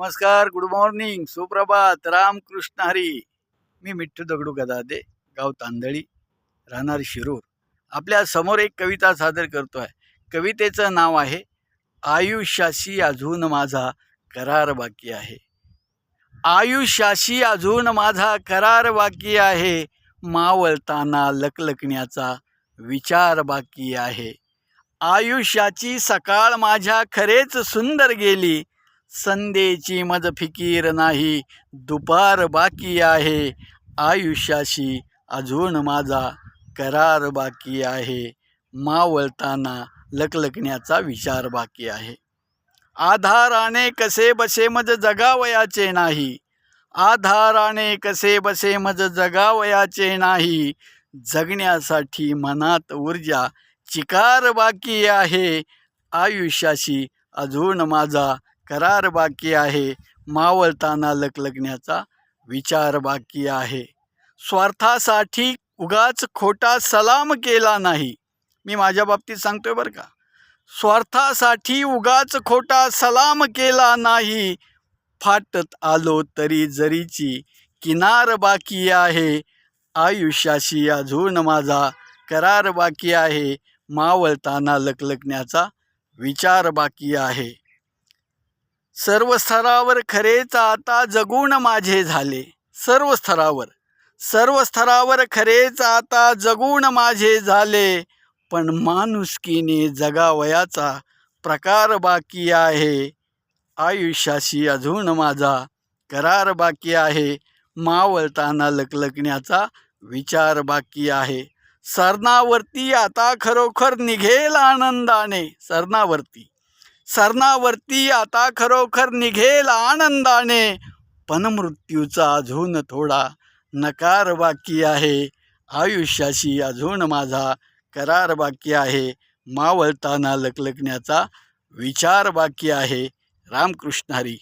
नमस्कार good morning सुप्रभात रामकृष्ण हरी. मी मिठ्ठू दगडू गदादे गाव तांदळी राहणार शिरूर. आपल्यासमोर एक कविता सादर करतो आहे कवितेचं नाव आहे आयुष्याशी अजून माझा करार बाकी आहे. आयुष्याशी अजून माझा करार बाकी आहे. मावळताना लकलकण्याचा विचार बाकी आहे. आयुष्याची सकाळ माझ्या खरेच सुंदर गेली. संदेची मज फिकीर नाही दुपार बाकी आहे. आयुष्याशी अजून माझा करार बाकी आहे. मावळताना लकलकण्याचा विचार बाकी आहे. आधाराने कसे बसे मज जगावयाचे नाही. आधाराने कसे बसे मज जगावयाचे नाही. जगण्यासाठी मनात ऊर्जा चिकार बाकी आहे. आयुष्याशी अजून माझा करार बाकी आहे. मावळताना लकलकण्याचा विचार बाकी आहे. स्वार्थासाठी उगाच खोटा सलाम केला नाही. मी माझ्या बाबतीत सांगतोय बरं का. स्वार्थासाठी उगाच खोटा सलाम केला नाही. फाटत आलो तरी जरीची किनार बाकी आहे. आयुष्याशी अजून माझा करार बाकी आहे. मावळताना लकलकण्याचा विचार बाकी आहे. सर्व स्तरावर खरेच आता जगून माझे झाले. सर्व स्तरावर. सर्व स्तरावर खरेच आता जगून माझे झाले. पण माणुसकीने जगावयाचा प्रकार बाकी आहे. आयुष्याशी अजून माझा करार बाकी आहे. मावळताना लकलकण्याचा विचार बाकी आहे. सरणावरती आता खरोखर निघेल आनंदाने. सरणावरती. सरणावरती आता खरोखर निघेल आनंदाने. पण मृत्यूचा अजून थोडा नकार बाकी आहे. आयुष्याशी अजून माझा करार बाकी आहे. मावळताना लकलकण्याचा विचार बाकी आहे. रामकृष्ण हरी.